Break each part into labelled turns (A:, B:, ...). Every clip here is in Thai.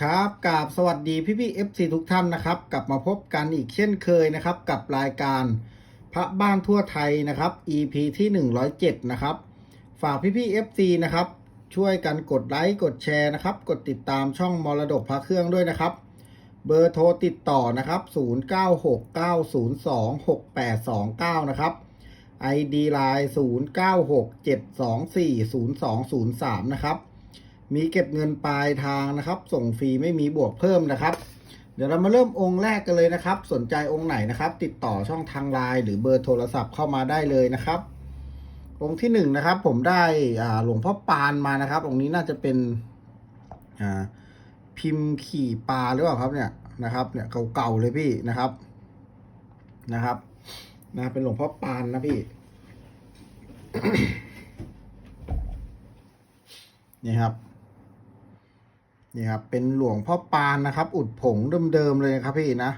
A: ครับกราบสวัสดีพี่พี่เอฟซีทุกท่านนะครับ กลับมาพบกันอีกเช่นเคยนะครับ กับรายการพระบ้านทั่วไทยนะครับ EP ที่ 107 นะครับ ฝากพี่พี่เอฟซีนะครับ ช่วยกันกดไลค์กดแชร์นะครับ กดติดตามช่องมรดกพระเครื่องด้วยนะครับ เบอร์โทรติดต่อนะครับ 0969026829 นะครับ ID Line 0967240203 นะครับ มีเก็บเงินปลายทางนะครับ ส่งฟรีไม่มีบวกเพิ่มนะครับ เดี๋ยวเรามาเริ่มองค์แรกกันเลยนะครับ สนใจองค์ไหนนะครับ ติดต่อช่องทางไลน์หรือเบอร์โทรศัพท์เข้ามาได้เลยนะครับ องค์ที่หนึ่งนะครับ ผมได้อ่าหลวงพ่อปานมานะครับ องค์นี้น่าจะเป็นอ่าพิมพ์ขี่ปลาหรือเปล่าครับเนี่ยนะครับ เนี่ยเก่าๆเลยพี่นะครับนะครับนะเป็นหลวงพ่อปานนะพี่นี่ครับ นี่ครับเป็นหลวงพ่อปานนะครับ อุดผงเดิมๆเลยนะครับพี่นะ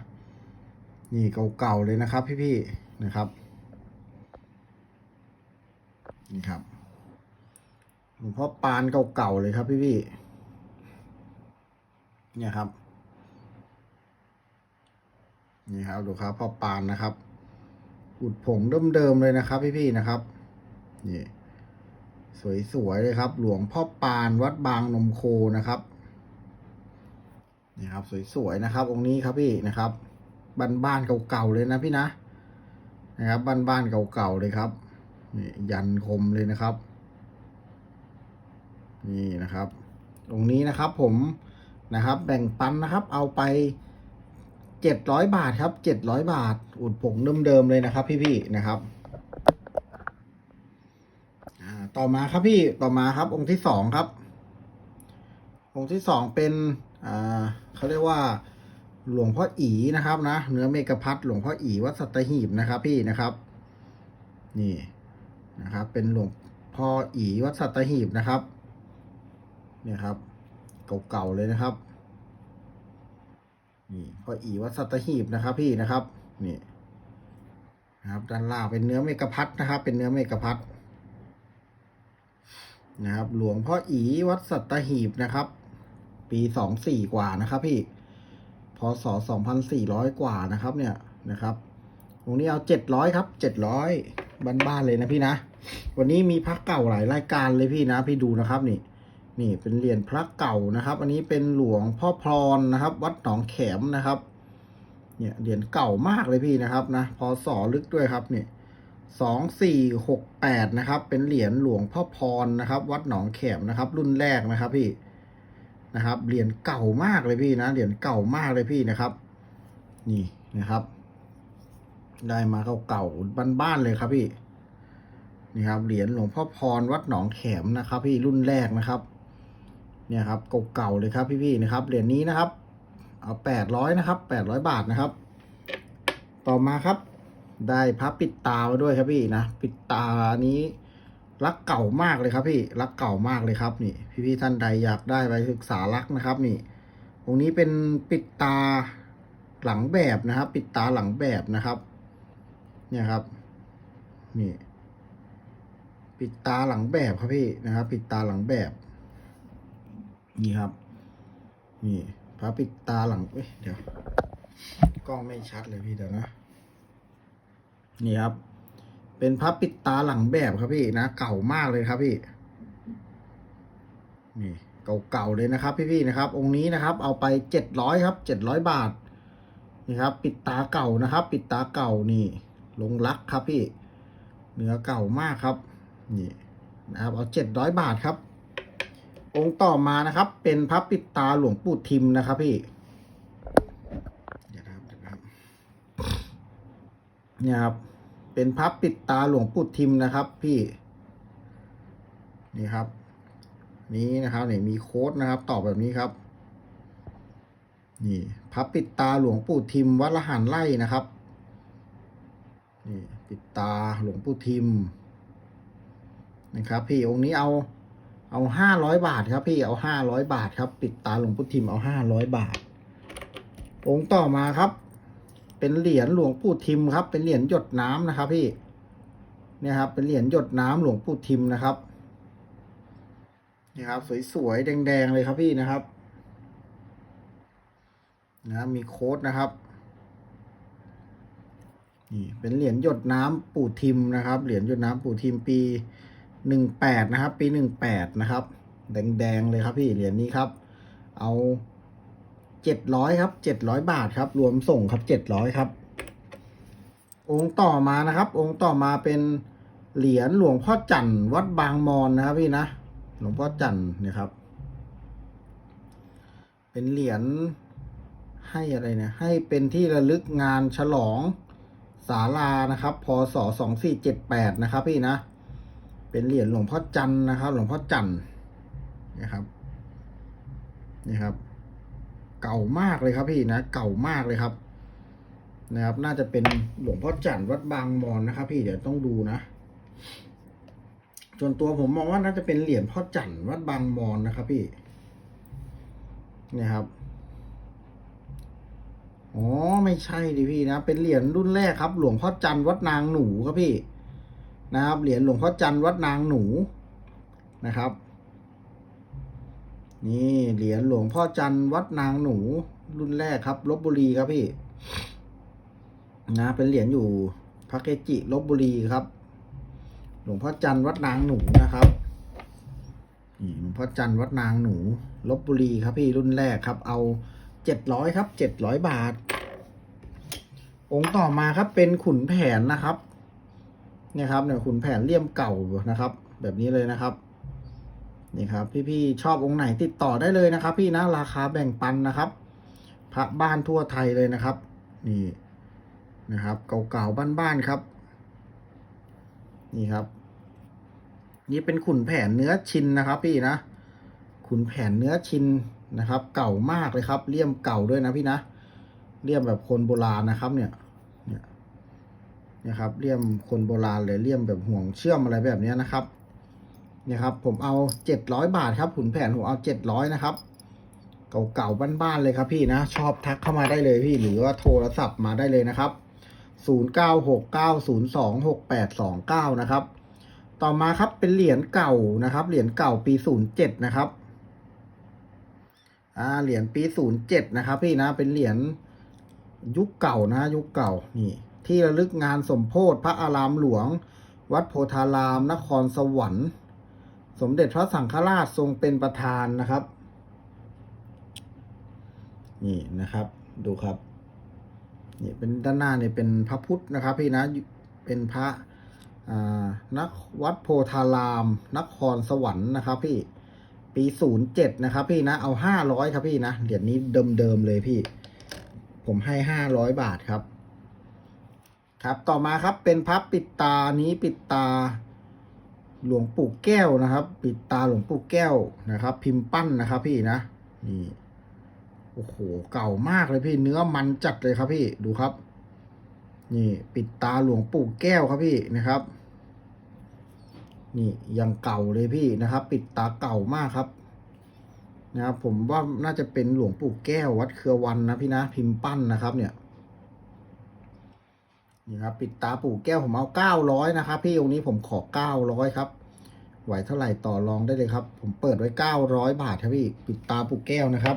A: นี่เก่าๆเลยนะครับ พี่ๆนะครับ นี่ครับหลวงพ่อปานเก่าๆเลยครับพี่ๆเนี่ยครับนี่ครับดูครับพ่อปานนะครับ อุดผงเดิมๆเลยนะครับ พี่ๆนะครับนี่สวยๆเลยครับ หลวงพ่อปานวัดบางนมโคนะครับ นี่ครับสวยๆนะครับองค์นี้ครับพี่นะครับบ้านๆเก่าๆเลยนะพี่นะนะครับบ้านๆเก่าๆเลยครับนี่ยันคมเลยนะครับ นี่นะครับ ตรงนี้นะครับผมนะครับ แบ่งปันนะครับ เอาไปเจ็ดร้อยบาทครับเจ็ดร้อยบาท อุดผงเดิมๆเลยนะครับ พี่ๆนะครับต่อมาครับพี่ต่อมาครับ องค์ที่สองครับ องค์ที่สองเป็น เขาเรียกว่าหลวงพ่ออีนะครับนะเนื้อเมกะพัดหลวงพ่ออีวัดสัตหีบนะครับ พี่นะครับ นี่นะครับ เป็นหลวงพ่ออีวัดสัตหีบนะครับ เนี่ยครับ เก่าๆเลยนะครับ นี่พ่ออีวัดสัตหีบนะครับ พี่นะครับนี่นะครับด้านล่างเป็นเนื้อเมกะพัดนะครับ เป็นเนื้อเมกะพัดนะครับ หลวงพ่ออีวัดสัตหีบนะครับ ปีสองสี่กว่านะครับพี่พศสองพันสี่ร้อยกว่านะครับเนี่ยนะครับตรงนี้เอาเจ็ดร้อยครับเจ็ดร้อยบ้านๆเลยนะพี่นะ วันนี้มีพระเก่าหลายรายการเลยพี่นะ พี่ดูนะครับนี่ นี่เป็นเหรียญพระเก่านะครับ อันนี้เป็นหลวงพ่อพรนะครับ วัดหนองแขมนะครับ เนี่ยเหรียญเก่ามากเลยพี่นะครับนะพศลึกด้วยครับเนี่ยสองสี่หกแปดนะครับ เป็นเหรียญหลวงพ่อพรนะครับ วัดหนองแขมนะครับ รุ่นแรกนะครับพี่ นะครับ เหรียญเก่ามากเลยพี่นะ เหรียญเก่ามากเลยพี่นะครับ นี่นะครับ ได้มาเก่าๆบ้านๆเลยครับพี่นี่ครับ เหรียญหลวงพ่อพรวัดหนองแขมนะครับ พี่รุ่นแรกนะครับ เนี่ยครับเก่าๆเลยครับพี่ๆนะครับ เหรียญนี้นะครับ เอาแปดร้อยนะครับแปดร้อยบาทนะครับ ต่อมาครับ ได้พระปิดตามาด้วยครับพี่นะ ปิดตานี้ รักเก่ามากเลยครับพี่รักเก่ามากเลยครับนี่ พี่ๆท่านใดอยากได้ไปศึกษารักนะครับ นี่ตรงนี้เป็นปิดตาหลังแบบนะครับ ปิดตาหลังแบบนะครับ เนี่ยครับ นี่ ปิดตาหลังแบบครับพี่นะครับ ปิดตาหลังแบบ นี่ครับ นี่พระปิดตาหลังเอ้ยเดี๋ยวกล้องไม่ชัดเลยพี่เดี๋ยวนะ นี่ครับ เป็นพับปิดตาหลังแบบครับพี่นะ เก่ามากเลยครับพี่ นี่เก่าๆเลยนะครับ พี่ๆนะครับ องค์นี้นะครับ เอาไปเจ็ดร้อยครับเจ็ดร้อยบาทนี่ครับ ปิดตาเก่านะครับ ปิดตาเก่านี่ลงรักครับพี่เนื้อเก่ามากครับ นี่นะครับ เอาเจ็ดร้อยบาทครับ องค์ต่อมานะครับ เป็นพับปิดตาหลวงปู่ทิมนะครับพี่เนี่ยวนะครับเนี่ยครับ เป็นพับปิดตาหลวงปู่ทิมนะครับพี่ นี่ครับ นี้นะครับเนี่ยมีโค้ดนะครับ ตอบแบบนี้ครับ นี่พับปิดตาหลวงปู่ทิมวัดละหันไล่นะครับ นี่ปิดตาหลวงปู่ทิมนะครับ พี่องค์นี้เอาเอาห้าร้อยบาทครับ พี่เอาห้าร้อยบาทครับ ปิดตาหลวงปู่ทิมเอาห้าร้อยบาท องค์ต่อมาครับ เป็นเหรียญหลวงปู่ทิมครับ เป็นเหรียญหยดน้ำนะครับ พี่ เนี่ยครับ เป็นเหรียญหยดน้ำหลวงปู่ทิมนะครับนี่ครับ สวยๆ แดง ๆ เลยครับพี่นะครับ นะมีโค้ดนะครับ นี่เป็นเหรียญหยดน้ำปู่ทิมนะครับ เหรียญหยดน้ำปู่ทิมปีหนึ่งแปดนะครับ ปีหนึ่งแปดนะครับ แดง ๆ เลยครับพี่ เหรียญนี้ครับ เอา เจ็ดร้อยครับเจ็ดร้อยบาทครับ รวมส่งครับเจ็ดร้อยครับ องค์ต่อมานะครับ องค์ต่อมาเป็นเหรียญหลวงพ่อจันทร์วัดบางมอนนะครับพี่นะหลวงพ่อจันทร์เนี่ยครับ เป็นเหรียญให้อะไรเนี่ย ให้เป็นที่ระลึกงานฉลองศาลานะครับพศสองสี่เจ็ดแปดนะครับ พี่นะ เป็นเหรียญหลวงพ่อจันทร์นะครับ หลวงพ่อจันทร์นะครับนี่ครับ เก่ามากเลยครับพี่นะ เก่ามากเลยครับ นะครับ น่าจะเป็นหลวงพ่อจันทร์วัดบางมอนนะครับ พี่เดี๋ยวต้องดูนะส่วนตัวผมมองว่าน่าจะเป็นเหรียญพ่อจันทร์วัดบางมอนนะครับ พี่เนี่ยครับอ๋อไม่ใช่ดิพี่นะ เป็นเหรียญรุ่นแรกครับ หลวงพ่อจันทร์วัดนางหนูครับพี่ นะครับเหรียญหลวงพ่อจันทร์วัดนางหนูนะครับ นี่เหรียญหลวงพ่อจันวัดนางหนูรุ่นแรกครับลบบุรีครับพี่ นะเป็นเหรียญอยู่พระเกจิลบบุรีครับ หลวงพ่อจันวัดนางหนูนะครับนี่หลวงพ่อจันวัดนางหนูลบบุรีครับพี่รุ่นแรกครับ เอาเจ็ดร้อยครับเจ็ดร้อยบาท องค์ต่อมาครับเป็นขุนแผนนะครับเนี่ยครับเนี่ยขุนแผนเลี่ยมเก่านะครับ แบบนี้เลยนะครับ นี่ครับ พี่ๆชอบองค์ไหนติดต่อได้เลยนะครับ พี่นะราคาแบ่งปันนะครับ พระบ้านทั่วไทยเลยนะครับ นี่นะครับเก่าๆบ้านๆครับ นี่ครับ นี่เป็นขุนแผนเนื้อชินนะครับ พี่นะขุนแผนเนื้อชินนะครับ เก่ามากเลยครับเลี่ยมเก่าด้วยนะพี่นะเลี่ยมแบบคนโบราณนะครับ เนี่ยเนี่ยนะครับเลี่ยมคนโบราณเลยเลี่ยมแบบห่วงเชื่อมอะไรแบบนี้นะครับ เนี่ยครับผมเอาเจ็ดร้อยบาทครับขุนแผนผมเอาเจ็ดร้อยนะครับเก่าๆบ้านๆเลยครับพี่นะ ชอบทักเข้ามาได้เลยพี่หรือว่าโทรศัพท์มาได้เลยนะครับศูนย์เก้าหกเก้าศูนย์สองหกแปดสองเก้านะครับ ต่อมาครับเป็นเหรียญเก่านะครับ เหรียญเก่าปีศูนย์เจ็ดนะครับอ่าเหรียญปีศูนย์เจ็ดนะครับ พี่นะเป็นเหรียญยุคเก่านะ ยุคเก่านี่ ที่ระลึกงานสมโพธิพระอารามหลวง วัดโพธาราม นครสวรรค์ สมเด็จพระสังฆราชทรงเป็นประธานนะครับ นี่นะครับดูครับนี่เป็นด้านหน้าเนี่ยเป็นพระพุทธนะครับพี่นะเป็นพระนักวัดโพธารามนครสวรรค์นะครับ พี่ปีศูนย์เจ็ดนะครับพี่นะเอาห้าร้อยครับพี่นะเหรียญนี้เดิมๆเลยพี่ ผมให้ห้าร้อยบาทครับ ครับต่อมาครับเป็นพระปิดตานี้ปิดตา หลวงปู่แก้วนะครับ ปิดตาหลวงปู่แก้วนะครับ พิมพ์ปั้นนะครับ พี่นะนี่โอ้โหเก่ามากเลยพี่ เนื้อมันจัดเลยครับพี่ดูครับ นี่ ปิดตาหลวงปู่แก้วครับพี่นะครับ นี่ยังเก่าเลยพี่นะครับ ปิดตาเก่ามากครับนะครับผมว่าน่าจะเป็นหลวงปู่แก้ววัดเครือวันนะพี่นะพิมพ์ปั้นนะครับ เนี่ยนี่ครับ ปิดตาปู่แก้วผมเอาเก้าร้อยนะครับ พี่องค์นี้ผมขอเก้าร้อยครับ ไหวเท่าไหร่ต่อรองได้เลยครับ ผมเปิดไว้เก้าร้อยบาทครับพี่ปิดตาปู่แก้วนะครับ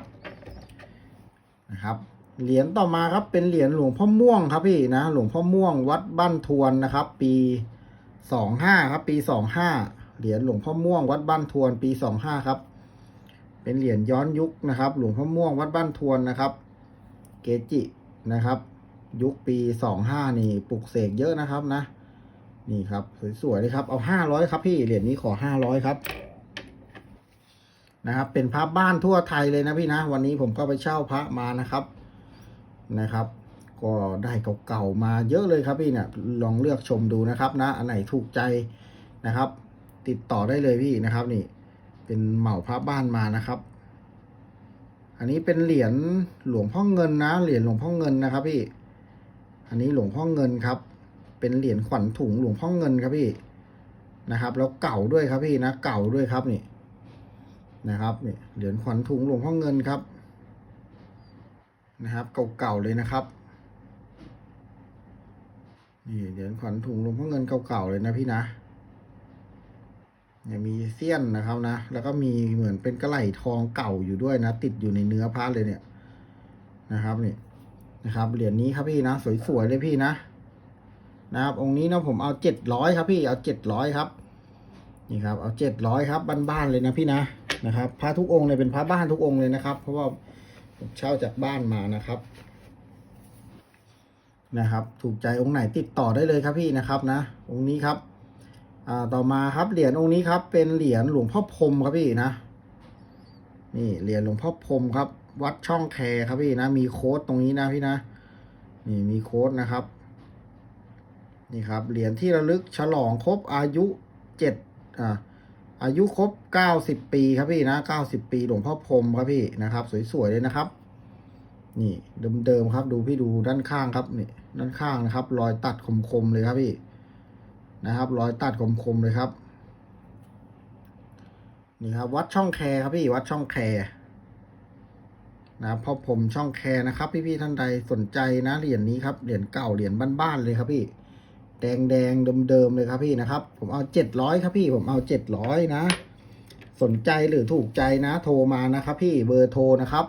A: นะครับ เหรียญต่อมาครับเป็นเหรียญหลวงพ่อม่วงครับพี่นะ หลวงพ่อม่วงวัดบ้านทวนนะครับ ปีสองห้าครับปีสองห้าเหรียญหลวงพ่อม่วงวัดบ้านทวนปีสองห้าครับเป็นเหรียญย้อนยุคนะครับ หลวงพ่อม่วงวัดบ้านทวนนะครับ เกจินะครับ ยุคปีสองห้านี่ปลุกเสกเยอะนะครับนะ นี่ครับ สวยๆเลยครับ เอาห้าร้อยครับพี่เหรียญนี้ขอห้าร้อยครับ นะครับ เป็นพระบ้านทั่วไทยเลยนะพี่นะ วันนี้ผมก็ไปเช่าพระมานะครับ นะครับ ก็ได้เก่าๆมาเยอะเลยครับพี่เนี่ย ลองเลือกชมดูนะครับ นะ อันไหนถูกใจนะครับ ติดต่อได้เลยพี่นะครับ นี่ เป็นเหมาพระบ้านมานะครับ อันนี้เป็นเหรียญหลวงพ่อเงินนะ เหรียญหลวงพ่อเงินนะครับ พี่ อันนี้หลวงพ่อเงินครับ เป็นเหรียญขวัญถุงหลวงพ่อเงินครับพี่นะครับ แล้วเก่าด้วยครับพี่นะ เก่าด้วยครับนี่นะครับนี่เหรียญขวัญถุงหลวงพ่อเงินครับ นะครับ เก่าๆเลยนะครับนี่เหรียญขวัญถุงหลวงพ่อเงินเก่าๆเลยนะพี่นะเนี่ยมีเสี้ยนนะครับนะ แล้วก็มีเหมือนเป็นกระไหล่ทองเก่าอยู่ด้วยนะ ติดอยู่ในเนื้อพระเลยเนี่ยนะครับนี่นะครับเหรียญนี้ครับพี่นะ สวยๆเลยพี่นะ นะครับองค์นี้นะผมเอาเจ็ดร้อยครับพี่เอาเจ็ดร้อยครับนี่ครับเอาเจ็ดร้อยครับบ้านๆเลยนะพี่นะนะครับพระทุกองค์เลยเป็นพระบ้านทุกองค์เลยนะครับ เพราะว่าผมเช่าจากบ้านมานะครับนะครับ ถูกใจองค์ไหนติดต่อได้เลยครับพี่นะครับนะ องค์นี้ครับอ่าต่อมาครับเหรียญองค์นี้ครับ เป็นเหรียญหลวงพ่อพรมครับพี่นะ นี่เหรียญหลวงพ่อพรมครับ วัดช่องแคครับพี่นะ มีโค้ดตรงนี้นะพี่นะ นี่มีโค้ดนะครับ นี่ครับเหรียญที่ระลึกฉลองครบอายุเจ็ดอ่าอายุครบเก้าสิบปีครับพี่นะเก้าสิบปีหลวงพ่อพรมครับพี่นะครับ สวยๆเลยนะครับ นี่เดิมๆครับ ดูพี่ดูด้านข้างครับนี่ด้านข้างนะครับ รอยตัดคมๆเลยครับพี่นะครับ รอยตัดคมๆเลยครับ นี่ครับ วัดช่องแคร์ครับพี่วัดช่องแคร์นะครับพ่อผมช่องแคร์นะครับ พี่ๆท่านใดสนใจนะเหรียญนี้ครับเหรียญเก่าเหรียญบ้านๆเลยครับพี่ แดงแดงเดิมๆเลยครับพี่นะครับ ผมเอาเจ็ดร้อยครับพี่ผมเอาเจ็ดร้อยนะ สนใจหรือถูกใจนะ โทรมานะครับพี่เบอร์โทรนะครับ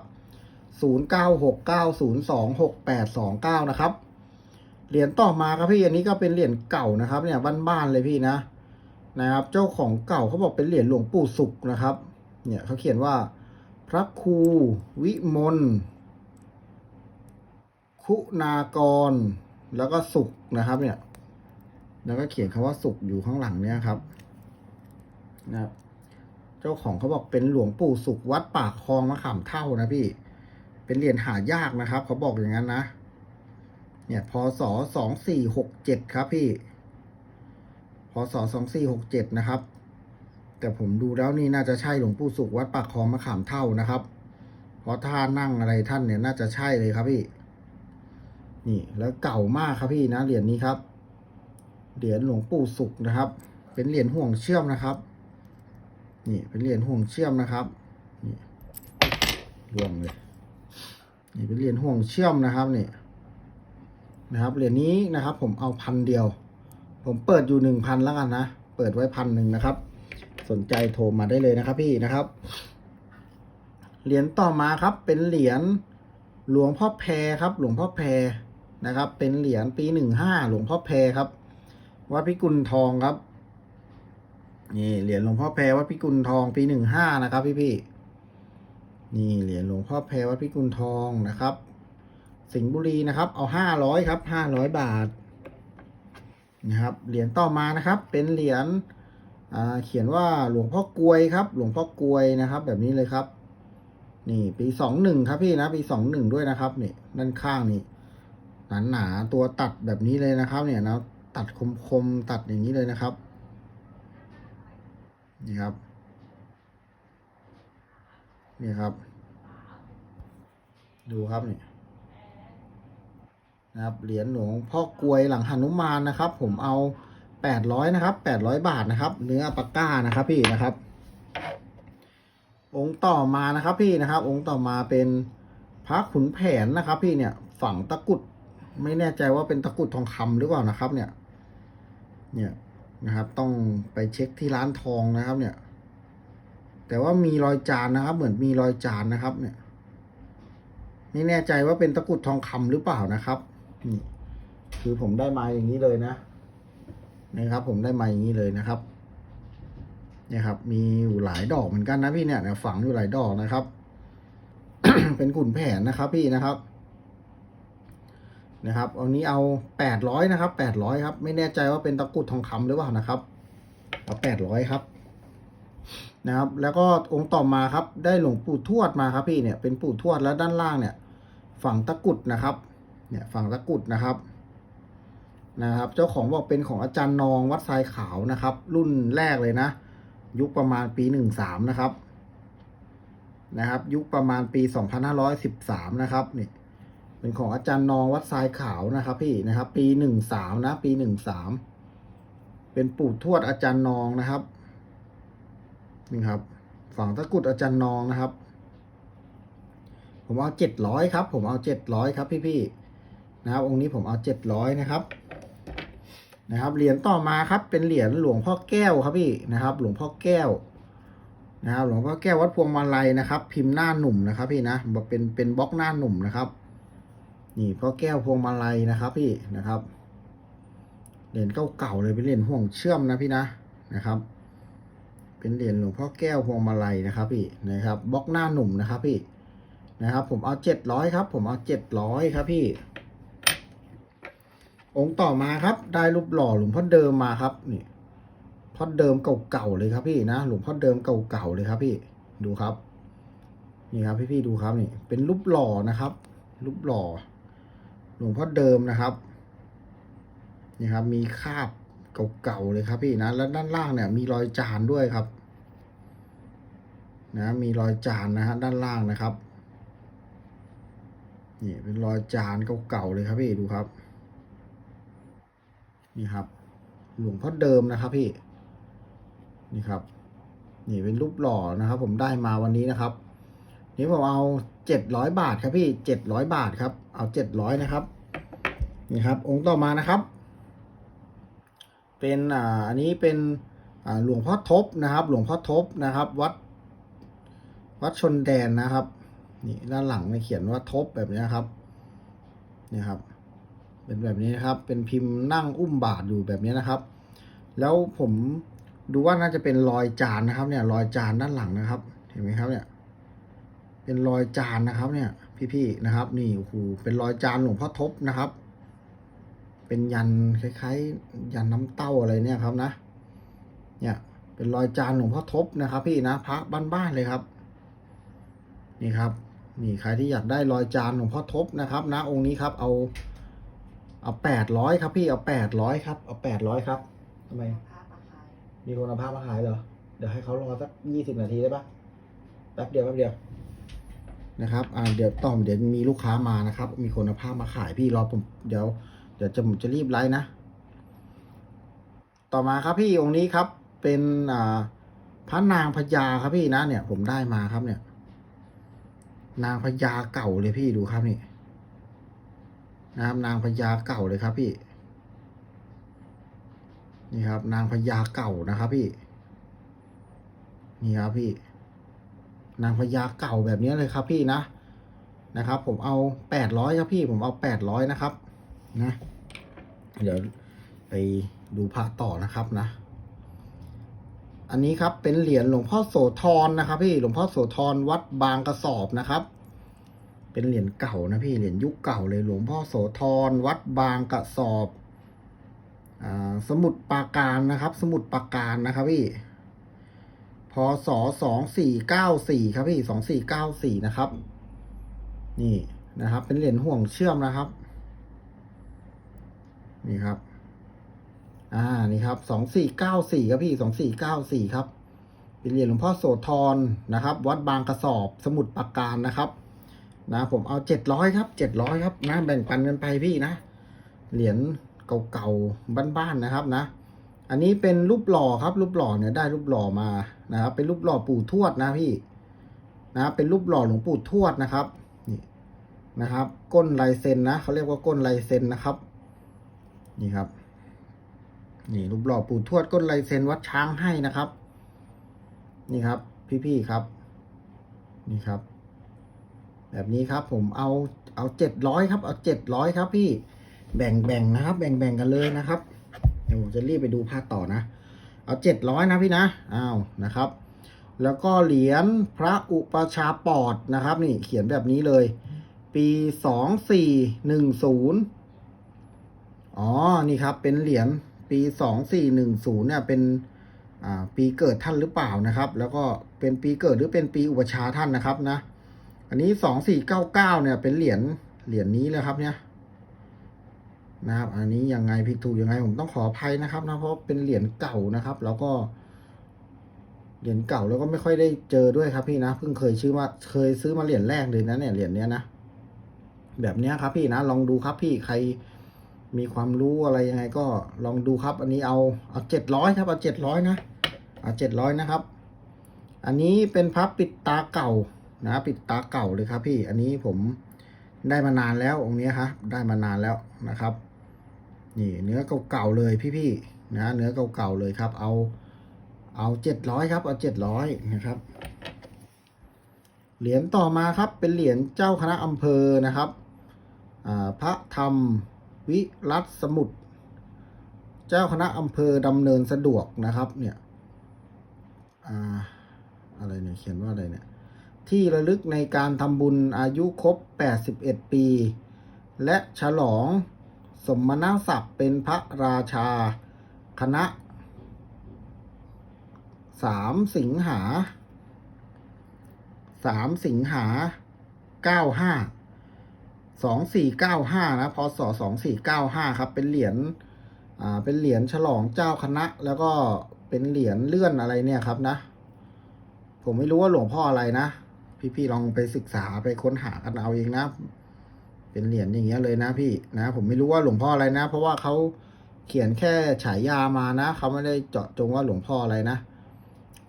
A: ศูนย์เก้าหกเก้าศูนย์สองหกแปดสองเก้านะครับเหรียญต่อมาครับพี่อันนี้ก็เป็นเหรียญเก่านะครับ เนี่ยบ้านๆเลยพี่นะนะครับ เจ้าของเก่าเขาบอกเป็นเหรียญหลวงปู่สุขนะครับ เนี่ยเขาเขียนว่า พระครูวิมลคุณากร แล้วก็สุขนะครับ เนี่ย แล้วก็เขียนคำว่าสุขอยู่ข้างหลังเนี่ยครับนะครับ เจ้าของเขาบอกเป็นหลวงปู่สุขวัดปากคลองมะขามเท่านะพี่ เป็นเหรียญหายากนะครับ เขาบอกอย่างนั้นนะ เนี่ยพศสองสี่หกเจ็ดครับพี่พศสองสี่หกเจ็ดนะครับ แต่ผมดูแล้วนี่น่าจะใช่หลวงปู่สุขวัดปากคลองมะขามเท่านะครับ เพราะท่านั่งอะไรท่านเนี่ยน่าจะใช่เลยครับพี่ นี่แล้วเก่ามากครับพี่นะเหรียญนี้ครับ เหรียญหลวงปู่สุขนะครับ เป็นเหรียญห่วงเชื่อมนะครับ นี่เป็นเหรียญห่วงเชื่อมนะครับ นี่รวงเลย นี่เป็นเหรียญห่วงเชื่อมนะครับนี่นะครับเหรียญนี้นะครับ ผมเอาพันเดียว ผมเปิดอยู่หนึ่งพันแล้วกันนะ เปิดไว้พันหนึ่งนะครับ สนใจโทรมาได้เลยนะครับพี่นะครับ เหรียญต่อมาครับ เป็นเหรียญหลวงพ่อแพรครับ หลวงพ่อแพรนะครับ เป็นเหรียญปีหนึ่งห้าหลวงพ่อแพรครับ วัดพิกุลทองครับ นี่เหรียญหลวงพ่อแพรวัดพิกุลทองปีหนึ่งห้านะครับ พี่พี่นี่เหรียญหลวงพ่อแพรวัดพิกุลทองนะครับ สิงห์บุรีนะครับ เอาห้าร้อยครับห้าร้อยบาทนะครับ เหรียญต่อมานะครับ เป็นเหรียญอ่าเขียนว่าหลวงพ่อกลวยครับ หลวงพ่อกลวยนะครับ แบบนี้เลยครับ นี่ปีสองหนึ่งครับพี่นะปีสองหนึ่งด้วยนะครับนี่ด้านข้างนี่หนาหนาๆตัวตัดแบบนี้เลยนะครับ เนี่ยนะ ตัดคมๆตัดอย่างนี้เลยนะครับ นี่ครับ นี่ครับ ดูครับนี่นะครับเหรียญหลวงพ่อกลวยหลังหนุมานนะครับ ผมเอาแปดร้อยนะครับแปดร้อยบาทนะครับ เนื้อปากก้านะครับพี่นะครับ องค์ต่อมานะครับพี่นะครับ องค์ต่อมาเป็นพระขุนแผนนะครับ พี่เนี่ยฝังตะกุด ไม่แน่ใจว่าเป็นตะกรุดทองคำหรือเปล่านะครับ เนี่ย เนี่ยนะครับ ต้องไปเช็คที่ร้านทองนะครับ เนี่ย แต่ว่ามีรอยจานนะครับ เหมือนมีรอยจานนะครับ เนี่ย ไม่แน่ใจว่าเป็นตะกรุดทองคำหรือเปล่านะครับนี่คือผมได้มาอย่างนี้เลยนะนะครับ ผมได้มาอย่างนี้เลยนะครับเนี่ยครับ มีอยู่หลายดอกเหมือนกันนะพี่เนี่ยเนี่ยฝังอยู่หลายดอกนะครับ เป็นขุนแผนนะครับพี่นะครับ นะครับอันนี้เอาแปดร้อยนะครับแปดร้อยครับ ไม่แน่ใจว่าเป็นตะกรุดทองคำหรือเปล่านะครับเอาแปดร้อยครับนะครับ แล้วก็องค์ต่อมาครับ ได้หลวงปู่ทวดมาครับพี่เนี่ยเป็นปู่ทวดแล้วด้านล่างเนี่ย ฝั่งตะกรุดนะครับ เนี่ยฝั่งตะกรุดนะครับนะครับ เจ้าของบอกเป็นของอาจารย์นองวัดทรายขาวนะครับ รุ่นแรกเลยนะ ยุคประมาณปีหนึ่งสามนะครับนะครับ ยุคประมาณปีสองพันห้าร้อยสิบสามนะครับเนี่ย เป็นของอาจารย์นองวัดทรายขาวนะครับ พี่นะครับ ปีหนึ่งสามนะ ปีหนึ่งสามเป็นปู่ทวดอาจารย์นองนะครับนี่ครับ ฝั่งตะกุดอาจารย์นองนะครับ ผมเอาเจ็ดร้อยครับ ผมเอาเจ็ดร้อยครับ พี่ๆนะครับ องค์นี้ผมเอาเจ็ดร้อยนะครับ นะครับ เหรียญต่อมาครับ เป็นเหรียญหลวงพ่อแก้วครับพี่นะครับ หลวงพ่อแก้วนะครับหลวงพ่อแก้ววัดพวงมาลัยนะครับ พิมพ์หน้าหนุ่มนะครับ พี่นะเป็นเป็นบล็อกหน้าหนุ่มนะครับ นี่พ่อแก้วพวงมาลัยนะครับ พี่นะครับเหรียญเก่าๆเลยเป็นเหรียญห่วงเชื่อมนะพี่นะนะครับ เป็นเหรียญหลวงพ่อแก้วพวงมาลัยนะครับ พี่นะครับบล็อกหน้าหนุ่มนะครับ พี่นะครับ ผมเอาเจ็ดร้อยครับ ผมเอาเจ็ดร้อยครับพี่ องค์ต่อมาครับ ได้รูปหล่อหลวงพ่อเดิมมาครับนี่พ่อเดิมเก่าๆเลยครับพี่นะหลวงพ่อเดิมเก่าๆเลยครับพี่ดูครับ นี่ครับพี่ๆดูครับนี่ เป็นรูปหล่อนะครับรูปหล่อ หลวงพ่อเดิมนะครับนี่ครับ มีคราบเก่าๆเลยครับพี่นะ แล้วด้านล่างเนี่ย มีรอยจานด้วยครับ นะ มีรอยจานนะฮะด้านล่างนะครับ นี่เป็นรอยจานเก่าๆเลยครับพี่ดูครับ นี่ครับ หลวงพ่อเดิมนะครับพี่ นี่ครับ นี่เป็นรูปหล่อนะครับ ผมได้มาวันนี้นะครับ นี่ผมเอาเจ็ดร้อยบาทครับพี่เจ็ดร้อยบาทครับ เอาเจ็ดร้อยนะครับ นี่ครับ องค์ต่อมานะครับ เป็นอ่าอันนี้เป็นอ่าหลวงพ่อทบนะครับ หลวงพ่อทบนะครับ วัด วัดชนแดนนะครับ นี่ด้านหลังเนี่ยเขียนว่าทบแบบนี้ครับ นี่ครับ เป็นแบบนี้นะครับ เป็นพิมพ์นั่งอุ้มบาทอยู่แบบนี้นะครับ แล้วผมดูว่าน่าจะเป็นรอยจานนะครับ เนี่ย รอยจานด้านหลังนะครับ เห็นไหมครับ เนี่ย เป็นรอยจานนะครับ เนี่ย พี่ๆนะครับ นี่โอ้โหเป็นรอยจานหลวงพ่อทบนะครับ เป็นยันคล้ายๆ ยันน้ำเต้าอะไรเนี่ยครับนะ เนี่ย เป็นรอยจานหลวงพ่อทบนะครับ พี่นะพระบ้านๆเลยครับ นี่ครับ นี่ใครที่อยากได้รอยจานหลวงพ่อทบนะครับ นะ องค์นี้ครับ เอาเอาแปดร้อยครับพี่เอาแปดร้อยครับ เอาแปดร้อยครับทำไม
B: มี
A: คนเอาผ้ามาขายเหรอ เดี๋ยวให้เขารอสักยี่สิบนาทีได้ปะแป๊บเดียวแป๊บเดียว นะครับอ่าเดี๋ยวต่อมเดี๋ยวมีลูกค้ามานะครับ มีคนเอาผ้ามาขายพี่รอผมเดี๋ยวเดี๋ยวจะผมจะรีบไลฟ์นะ ต่อมาครับพี่องค์นี้ครับ เป็นอ่าพระนางพญาครับพี่นะเนี่ย ผมได้มาครับเนี่ย นางพญาเก่าเลยพี่ดูครับนี่นะครับนางพญาเก่าเลยครับพี่ นี่ครับ นางพญาเก่านะครับพี่ นี่ครับพี่ นางพญาเก่าแบบนี้เลยครับพี่นะนะครับ ผมเอาแปดร้อยครับพี่ผมเอาแปดร้อยนะครับนะเดี๋ยวไปดูพระต่อนะครับนะ อันนี้ครับเป็นเหรียญหลวงพ่อโสธรนะครับ พี่หลวงพ่อโสธรวัดบางกระสอบนะครับ เป็นเหรียญเก่านะพี่เหรียญยุคเก่าเลยหลวงพ่อโสธรวัดบางกระสอบอ่าสมุดปาการนะครับ สมุดปาการนะครับพี่ ศสองสี่เก้าสี่ครับพี่สองสี่เก้าสี่นะครับ นี่นะครับ เป็นเหรียญห่วงเชื่อมนะครับ นี่ครับ อ่านี่ครับสองสี่เก้าสี่ครับพี่สองสี่เก้าสี่ครับ เป็นเหรียญหลวงพ่อโสธรนะครับ วัดบางกระสอบสมุดปราการนะครับนะผมเอาเจ็ดร้อยครับเจ็ดร้อยครับนะแบ่งปันกันไปพี่นะ เหรียญเก่าๆบ้านๆนะครับนะ อันนี้เป็นรูปหล่อครับ รูปหล่อเนี่ยได้รูปหล่อมานะครับ เป็นรูปหล่อปู่ทวดนะพี่นะเป็นรูปหล่อหลวงปู่ทวดนะครับนี่นะครับ ก้นลายเซ็นนะเขาเรียกว่าก้นลายเซ็นนะครับ นี่ครับ นี่รูปหล่อปู่ทวดก้นลายเซ็นวัดช้างให้นะครับ นี่ครับ พี่ๆครับ นี่ครับ แบบนี้ครับ ผมเอาเอาเจ็ดร้อยครับ เอาเจ็ดร้อยครับ พี่แบ่งแบ่งนะครับ แบ่งแบ่งกันเลยนะครับ เดี๋ยวผมจะรีบไปดูภาพต่อนะ เอาเจ็ดร้อยนะพี่นะอ้าวนะครับ แล้วก็เหรียญพระอุปชาปอดนะครับ นี่เขียนแบบนี้เลย ปีสองสี่หนึ่งศูนย์อ๋อ นี่ครับ เป็นเหรียญปีสองสี่หนึ่งศูนย์เนี่ยเป็นอ่าปีเกิดท่านหรือเปล่านะครับ แล้วก็เป็นปีเกิดหรือเป็นปีอุปชาท่านนะครับนะ อันนี้สองสี่เก้าเก้าเนี่ยเป็นเหรียญเหรียญนี้เลยครับเนี่ย นะครับ อันนี้ยังไงผิดถูกยังไงผมต้องขออภัยนะครับนะเพราะเป็นเหรียญเก่านะครับ แล้วก็ เหรียญเก่าแล้วก็ไม่ค่อยได้เจอด้วยครับพี่นะเพิ่งเคยชื่อว่าเคยซื้อมาเหรียญแรกเลยนะเนี่ยเหรียญเนี้ยนะแบบเนี้ยครับพี่นะลองดูครับพี่ใครมีความรู้อะไรยังไงก็ลองดูครับ อันนี้เอาเอาเจ็ดร้อยครับเอาเจ็ดร้อยนะเอาเจ็ดร้อยนะครับ อันนี้เป็นพับปิดตาเก่านะ ปิดตาเก่าเลยครับพี่ อันนี้ผม ได้มานานแล้วองค์นี้ครับได้มานานแล้วนะครับ นี่เนื้อเก่าๆเลยพี่ๆนะเนื้อเก่าๆเลยครับ เอาเอาเจ็ดร้อยครับ เอาเจ็ดร้อยนะครับ เหรียญต่อมาครับเป็นเหรียญเจ้าคณะอำเภอนะครับพระธรรมวิรัตสมุทรเจ้าคณะอำเภอดำเนินสะดวกนะครับ เนี่ย อ่า อะไรเนี่ย เขียนว่าอะไรเนี่ย ที่ระลึกในการทำบุญอายุครบ 81 ปี และฉลองสมณศักดิ์เป็นพระราชา คณะสามสิงหาสามสิงหาเก้าห้าสองสี่เก้าห้านะพศสองสี่เก้าห้าครับ เป็นเหรียญอ่าเป็นเหรียญฉลองเจ้าคณะ แล้วก็เป็นเหรียญเลื่อนอะไรเนี่ยครับนะ ผมไม่รู้ว่าหลวงพ่ออะไรนะ พี่ๆลองไปศึกษาไปค้นหากันเอาเองนะ เป็นเหรียญอย่างเงี้ยเลยนะพี่นะ ผมไม่รู้ว่าหลวงพ่ออะไรนะ เพราะว่าเขาเขียนแค่ฉายามานะเขาไม่ได้เจาะจงว่าหลวงพ่ออะไรนะ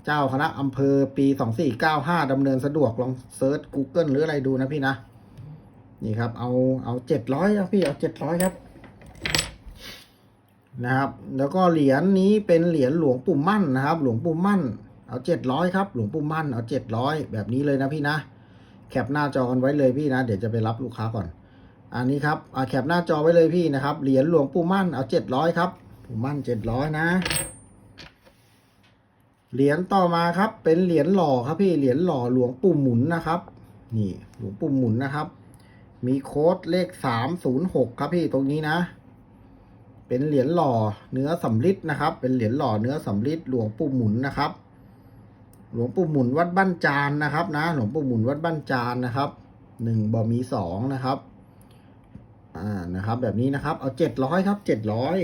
A: เจ้าคณะอำเภอปีสองสี่เก้าห้าดำเนินสะดวกลองเซิร์ช Google หรืออะไรดูนะพี่นะ นี่ครับ เอาเอาเจ็ดร้อยครับพี่เอาเจ็ดร้อยครับนะครับ แล้วก็เหรียญนี้เป็นเหรียญหลวงปู่มั่นนะครับ หลวงปู่มั่น เอาเจ็ดร้อยครับ หลวงปู่มั่นเอาเจ็ดร้อยแบบนี้เลยนะพี่นะ แคปหน้าจอกันไว้เลยพี่นะ เดี๋ยวจะไปรับลูกค้าก่อน อันนี้ครับแคปหน้าจอไว้เลยพี่นะครับ เหรียญหลวงปู่มั่นเอาเจ็ดร้อยครับปู่มั่นเจ็ดร้อยนะ เหรียญต่อมาครับ เป็นเหรียญหล่อครับพี่ เหรียญหล่อหลวงปู่หมุนนะครับ นี่หลวงปู่หมุนนะครับ มีโค้ดเลขสามศูนย์หกครับพี่ตรงนี้นะเป็นเหรียญหล่อเนื้อสำริดนะครับ เป็นเหรียญหล่อเนื้อสำริดหลวงปู่หมุนนะครับ หลวงปู่หมุนวัดบ้านจานนะครับ นะ หลวงปู่หมุนวัดบ้านจานนะครับหนึ่งบ่มีสองนะครับ อ่านะครับ แบบนี้นะครับ เอาเจ็ดร้อยครับเจ็ดร้อย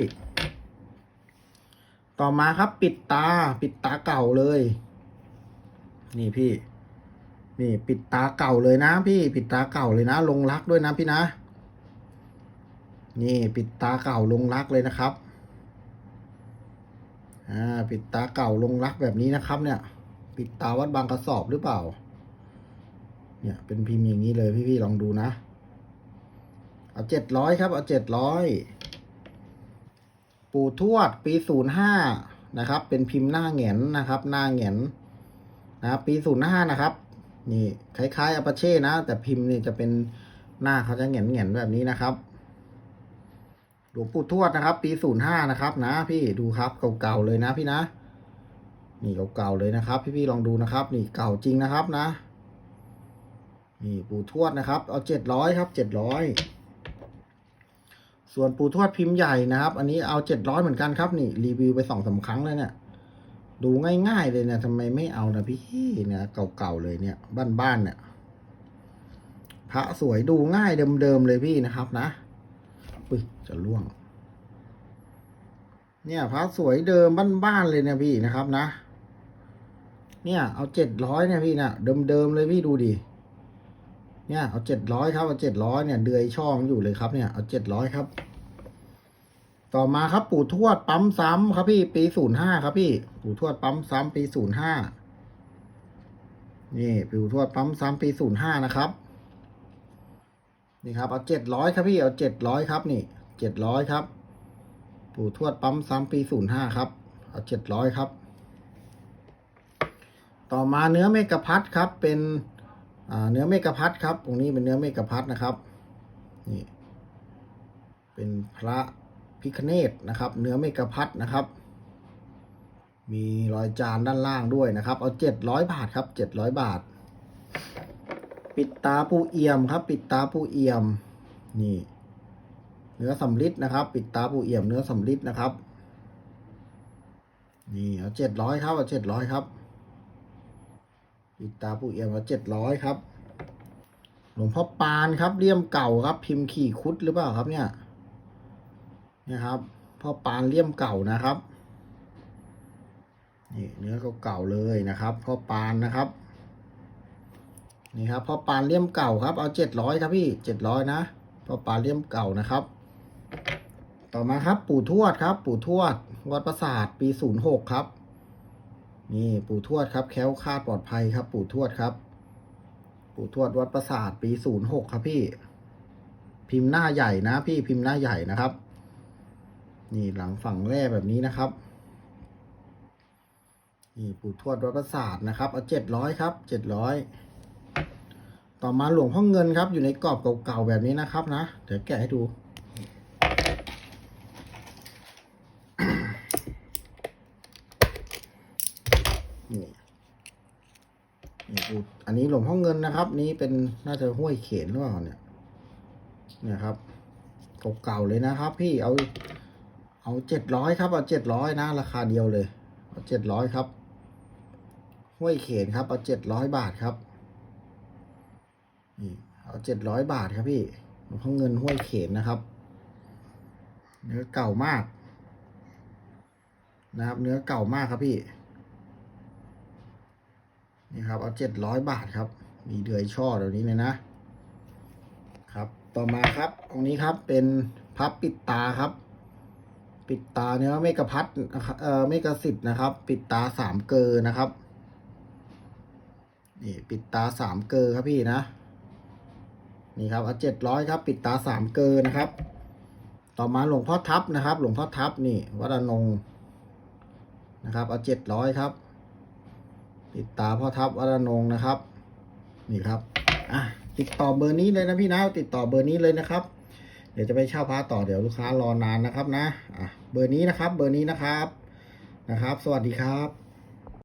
A: ต่อมาครับปิดตาปิดตาเก่าเลย นี่พี่ นี่ปิดตาเก่าเลยนะ พี่ปิดตาเก่าเลยนะ ลงรักด้วยนะพี่นะ นี่ปิดตาเก่าลงรักเลยนะครับอ่าปิดตาเก่าลงรักแบบนี้นะครับเนี่ย ปิดตาวัดบางกระสอบหรือเปล่า เนี่ยเป็นพิมพ์อย่างนี้เลยพี่ๆลองดูนะ เอาเจ็ดร้อยครับ เอาเจ็ดร้อยปู่ทวดปีศูนย์ห้านะครับ เป็นพิมพ์หน้าแหงนนะครับ หน้าแหงนนะครับปีศูนย์ห้านะครับ นี่คล้ายๆอาปาเช่นะ แต่พิมพ์นี่จะเป็นหน้าเขาจะแหงนแหงนๆแบบนี้นะครับหลวงปู่ทวดนะครับ ปีศูนย์ห้านะครับ นะ พี่ดูครับเก่าๆเลยนะพี่นะ นี่เก่าๆเลยนะครับ พี่ๆลองดูนะครับ นี่เก่าจริงนะครับนะ นี่ปูทวดนะครับ เอาเจ็ดร้อยครับเจ็ดร้อยส่วนปูทวดพิมพ์ใหญ่นะครับ อันนี้เอาเจ็ดร้อยเหมือนกันครับ นี่รีวิวไปสองสาครั้งแล้วเนี่ย ดูง่ายๆเลยเนี่ยทำไมไม่เอานะพี่เนี่ยเก่าๆเลยเนี่ย บ้านๆเนี่ยพระสวยดูง่ายเดิมๆเลยพี่นะครับนะอุ้ยจะล่วง เนี่ยพระสวยเดิมบ้านๆเลยเนี่ยพี่นะครับนะ เนี่ย เอาเจ็ดร้อยเนี่ยพี่เนี่ยเดิมๆเลยพี่ดูดิเนี่ยเอาเจ็ดร้อยครับเอาเจ็ดร้อยเนี่ยเดือยช่องอยู่เลยครับเนี่ยเอาเจ็ดร้อยครับ ต่อมาครับปู่ทวดปั๊มซ้ำครับพี่ปีศูนย์ห้าครับพี่ปู่ทวดปั๊มซ้ำปีศูนย์ห้านี่ปู่ทวดปั๊มซ้ำปีศูนย์ห้านะครับ นี่ครับเอาเจ็ดร้อยครับพี่เอาเจ็ดร้อยครับนี่เจ็ดร้อยครับ ปู่ทวดปั๊มซ้ำปีศูนย์ห้าครับ เอาเจ็ดร้อยครับ ต่อมาเนื้อเมกะพัดครับ เป็นเนื้อเมกะพัดครับ ตรงนี้เป็นเนื้อเมกะพัดนะครับนี่เป็นพระพิคเนตนะครับ เนื้อเมกะพัดนะครับ มีรอยจานด้านล่างด้วยนะครับ เอาเจ็ดร้อยบาทครับเจ็ดร้อยบาท ปิดตาปูเอี่ยมครับ ปิดตาปูเอี่ยมนี่เนื้อสำลิดนะครับ ปิดตาปูเอี่ยมเนื้อสำลิดนะครับ นี่เอาเจ็ดร้อยครับเอาเจ็ดร้อยครับ ปิดตาปูเอี่ยมเอาเจ็ดร้อยครับ หลวงพ่อปานครับเลี่ยมเก่าครับ พิมพ์ขี่คุดหรือเปล่าครับเนี่ยนี่ครับพ่อปานเลี่ยมเก่านะครับนี่เนื้อเก่าๆเลยนะครับพ่อปานนะครับนี่ครับพ่อปานเลี่ยมเก่าครับเอาเจ็ดร้อยครับพี่เจ็ดร้อยนะพ่อปานเลี่ยมเก่านะครับ ต่อมาครับปู่ทวดครับ ปู่ทวดวัดประสาทปีศูนย์หกครับ นี่ปู่ทวดครับแค้วคาดปลอดภัยครับ ปู่ทวดครับ ปู่ทวดวัดประสาทปีศูนย์หกครับพี่ พิมพ์หน้าใหญ่นะ พี่พิมพ์หน้าใหญ่นะครับ นี่หลังฝั่งแร่แบบนี้นะครับ นี่ปู่ทวดวัดประสาทนะครับเอาเจ็ดร้อยครับเจ็ดร้อยต่อมาหลวงพ่อเงินครับ อยู่ในกรอบเก่าๆแบบนี้นะครับนะ เดี๋ยวแกะให้ดู นี่ นี่ดูอันนี้หลวงพ่อเงินนะครับ นี้เป็นน่าจะห้วยเขนหรือเปล่าเนี่ยเนี่ยครับเก่าๆเลยนะครับ พี่เอา เอาเจ็ดร้อยครับเอาเจ็ดร้อยนะ ราคาเดียวเลยเอาเจ็ดร้อยครับห้วยเขนครับเอาเจ็ดร้อยบาทครับนี่เอาเจ็ดร้อยบาทครับพี่หลวงพ่อเงินห้วยเขนนะครับ เนื้อเก่ามากนะครับ เนื้อเก่ามากครับพี่ นี่ครับเอาเจ็ดร้อยบาทครับ มีเดือยช่อเดี๋ยวนี้เลยนะครับ ต่อมาครับตรงนี้ครับเป็นพับปิดตาครับ ปิดตาเนื้อเมกะพัดเอ่อเมกะสิบนะครับ ปิดตาสามเกอนะครับนี่ปิดตาสามเกอครับพี่นะนี่ครับเอาเจ็ดร้อยครับ ปิดตาสามเกอนะครับ ต่อมาหลวงพ่อทับนะครับ หลวงพ่อทับนี่วัดอนงนะครับ เอาเจ็ดร้อยครับ ติดตาพ่อทับวัดอนงนะครับ นี่ครับอะติดต่อเบอร์นี้เลยนะพี่นะติดต่อเบอร์นี้เลยนะครับ เดี๋ยวจะไปเช่าพระต่อเดี๋ยวลูกค้ารอนานนะครับนะอะเบอร์นี้นะครับ เบอร์นี้นะครับนะครับ สวัสดีครับ